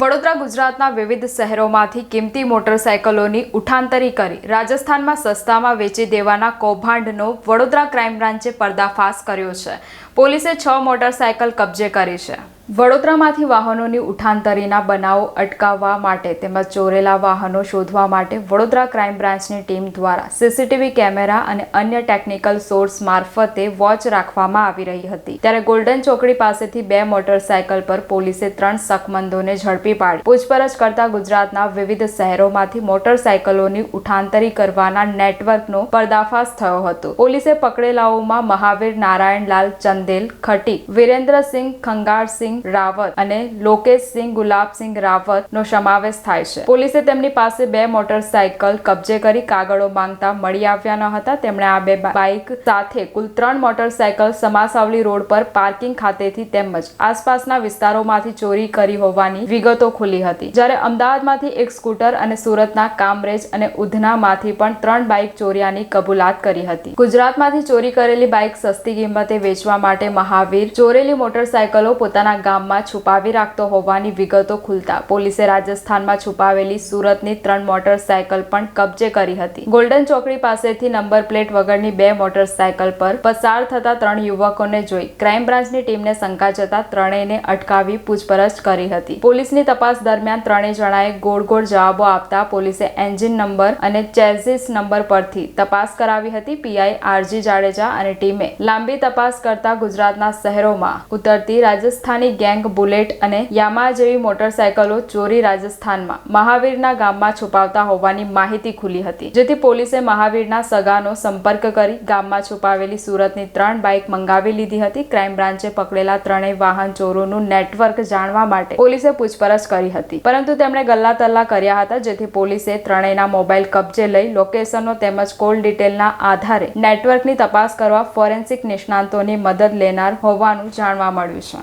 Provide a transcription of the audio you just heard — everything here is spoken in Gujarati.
વડોદરા ગુજરાતના વિવિધ શહેરોમાંથી કિંમતી મોટરસાયકલોની ઉઠાંતરી કરી રાજસ્થાનમાં સસ્તામાં વેચી દેવાના કૌભાંડનો વડોદરા ક્રાઇમ બ્રાન્ચે પર્દાફાશ કર્યો છે. પોલીસે છ મોટરસાયકલ કબજે કરી છે. વડોદરામાંથી વાહનોની ઉઠાંતરીના બનાવો અટકાવવા માટે તેમજ ચોરેલા વાહનો શોધવા માટે વડોદરા ક્રાઇમ બ્રાન્ચની ટીમ દ્વારા સીસીટીવી કેમેરા અને અન્ય ટેકનિકલ સોર્સ મારફતે વોચ રાખવામાં આવી રહી હતી. ત્યારે ગોલ્ડન ચોકડી પાસેથી બે મોટરસાયકલ પર પોલીસે ત્રણ શકમંદોને ઝડપી પાડી. પૂછપરછ કરતા ગુજરાતના વિવિધ શહેરોમાંથી મોટરસાયકલોની ઉઠાંતરી કરવાના નેટવર્કનો પર્દાફાશ થયો હતો. પોલીસે પકડેલાઓમાં મહાવીર નારાયણલાલ ચંદેલ ખટી, વિરેન્દ્રસિંહ ખંગારસિંહ રાવત અને લોકેશસિંહ ગુલાબસિંહ રાવત નો સમાવેશ થાય છે. પોલીસે તેમની પાસે બે મોટરસાયકલ કબજે કરી કાગળો માંગતા મળી આવ્યા ન હતા. તેમણે આ બે બાઇક સાથે કુલ ત્રણ મોટરસાયકલ સમાસાવલી રોડ પર પાર્કિંગ ખાતેથી તેમજ આસપાસના વિસ્તારોમાંથી ચોરી કરી હોવાની વિગતો ખુલી હતી. જ્યારે અમદાવાદમાંથી એક સ્કૂટર અને સુરતના કામરેજ અને ઉધનામાંથી પણ ત્રણ બાઇક ચોર્યાની કબૂલાત કરી હતી. ગુજરાતમાંથી ચોરી કરેલી બાઇક સસ્તી કિંમતે વેચવા માટે મહાવીર ચોરેલી મોટરસાયકલો પોતાના ગામમાં છુપાવી રાખતો હોવાની વિગતો ખુલતા પોલીસે રાજસ્થાનમાં છુપાવેલી સુરતની ત્રણ મોટરસાયકલ પણ કબજે કરી હતી. ગોલ્ડન ચોકડી પાસેથી નંબર પ્લેટ વગરની બે મોટરસાયકલ પર પસાર થતા ત્રણ યુવકોને જોઈ ક્રાઇમ બ્રાન્ચની ટીમને શંકા જતા ત્રણેયને અટકાવી પૂછપરછ કરી હતી. પોલીસની તપાસ દરમિયાન ત્રણેય જણાએ ગોળ ગોળ જવાબો આપતા પોલીસે એન્જિન નંબર અને ચેઝિસ નંબર પરથી તપાસ કરાવી હતી. પીઆઈ આરજી જાડેજા અને ટીમે લાંબી તપાસ કરતા ગુજરાતના શહેરોમાં ઉતરતી રાજસ્થાની ગેંગ બુલેટ અને યામા જેવી મોટરસાયકલો ચોરી રાજસ્થાનમાં મહાવીરના ગામમાં છુપાવતા હોવાની માહિતી ખુલી હતી, જેથી પોલીસે મહાવીરના સગાનો સંપર્ક કરી ગામમાં છુપાવેલી સુરતની ત્રણ બાઇક મંગાવી લીધી હતી. ક્રાઇમ બ્રાન્ચે પકડેલા ત્રણેય વાહન ચોરોનું નેટવર્ક જાણવા માટે પોલીસે પૂછપરછ કરી હતી, પરંતુ તેમણે ગલ્લા તલ્લા કર્યા હતા, જેથી પોલીસે ત્રણેયના મોબાઈલ કબજે લઈ લોકેશનો તેમજ કોલ ડિટેલના આધારે નેટવર્કની તપાસ કરવા ફોરેન્સિક નિષ્ણાંતોની મદદ લેનાર હોવાનું જાણવા મળ્યું છે.